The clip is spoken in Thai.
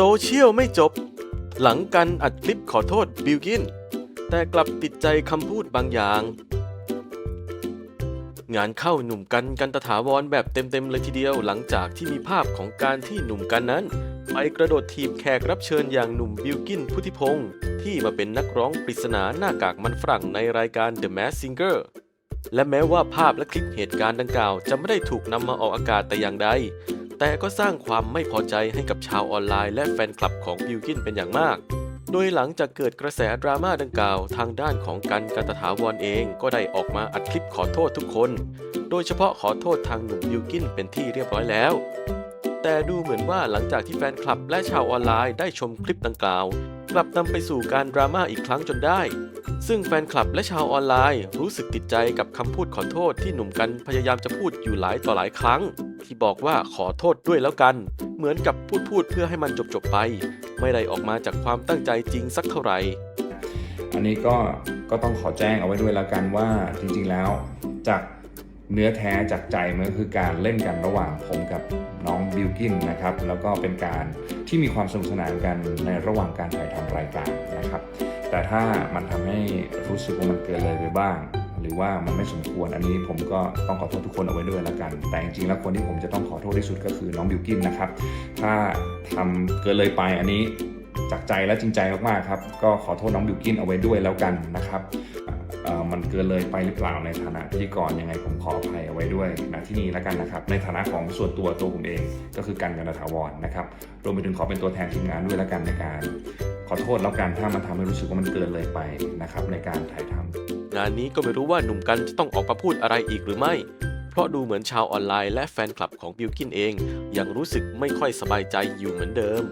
โซเชียลไม่จบ หลังกันอัดคลิปขอโทษบิลกิน แต่กลับติดใจคำพูดบางอย่าง งานเข้าหนุ่มกันกันตถาวรแบบเต็มๆเลยทีเดียวหลังจากที่มีภาพของการที่หนุ่มกันนั้น ไปกระโดดทีบแขกรับเชิญอย่างหนุ่มบิลกินพุทธิพงศ์ที่มาเป็นนักร้องปริศนาหน้ากากมันฝรั่งในรายการ The Mask Singer และแม้ว่าภาพและคลิปเหตุการณ์ดังกล่าว จะไม่ได้ถูกนำมาออกอากาศแต่อย่างใด แต่ก็สร้างความไม่พอใจให้กับชาวออนไลน์และแฟนคลับของบิลกินเป็นอย่างมาก โดยหลังจากเกิดกระแสดราม่าดังกล่าวทางด้านของกันกันตถาวรเองก็ได้ออกมาอัดคลิปขอโทษทุกคน โดยเฉพาะขอโทษทางหนุ่มบิลกินเป็นที่เรียบร้อยแล้ว แต่ดูเหมือนว่าหลังจากที่แฟนคลับและชาวออนไลน์ได้ชมคลิปดังกล่าว กลับนำไปสู่การดราม่าอีกครั้งจนได้ ซึ่งแฟนคลับและชาวออนไลน์รู้สึกติดใจกับคำพูดขอโทษที่หนุ่มกันพยายามจะพูดอยู่หลายต่อหลายครั้ง ที่บอกว่าขอโทษด้วยแล้วกัน เหมือนกับพูดพูดเพื่อให้มันจบๆไป ไม่ได้ออกมาจากความตั้งใจจริงสักเท่าไหร่ อันนี้ก็ก็ต้องขอแจ้งเอาไว้ด้วยแล้วกันว่าจริงๆแล้วจากเนื้อแท้จากใจมันก็คือการเล่นกันระหว่างผมกับน้องบิลกินนะครับ แล้วก็เป็นการที่มีความสนุกสนานกันในระหว่างการถ่ายทำรายการนะครับ แต่ถ้ามันทำให้รู้สึกว่ามันเกินเลยไปบ้าง หรือว่ามันไม่สมควรอันนี้ผมก็ต้องขอโทษทุกคนเอาไว้ด้วยแล้วกัน แต่จริงๆแล้วคนที่ผมจะต้องขอโทษที่สุดก็คือน้องบิลกินนะครับ ถ้าทำเกินเลยไปอันนี้จากใจและจริงใจมากๆครับ ก็ขอโทษน้องบิวกินเอาไว้ด้วยแล้วกันนะครับเอ่อมันเกินเลยไปหรือเปล่าในฐานะพิธีกรยังไงผมขออภัยเอาไว้ด้วยนะที่นี่แล้วกันนะครับ ในฐานะของส่วนตัวตัวผมเอง ก็คือกันกันตถาวรนะครับรวมไปถึงขอเป็นตัวแทนทีมงานด้วยแล้วกันในการ ขอโทษแล้วกันถ้ามันทำให้รู้สึกว่ามันเกินเลยไปนะครับในการถ่ายทำงานนี้ก็ไม่รู้ว่าหนุ่มกันจะต้องออกมาพูดอะไรอีกหรือไม่ เพราะดูเหมือนชาวออนไลน์และแฟนคลับของบิลกินเอง ยังรู้สึกไม่ค่อยสบายใจอยู่เหมือนเดิม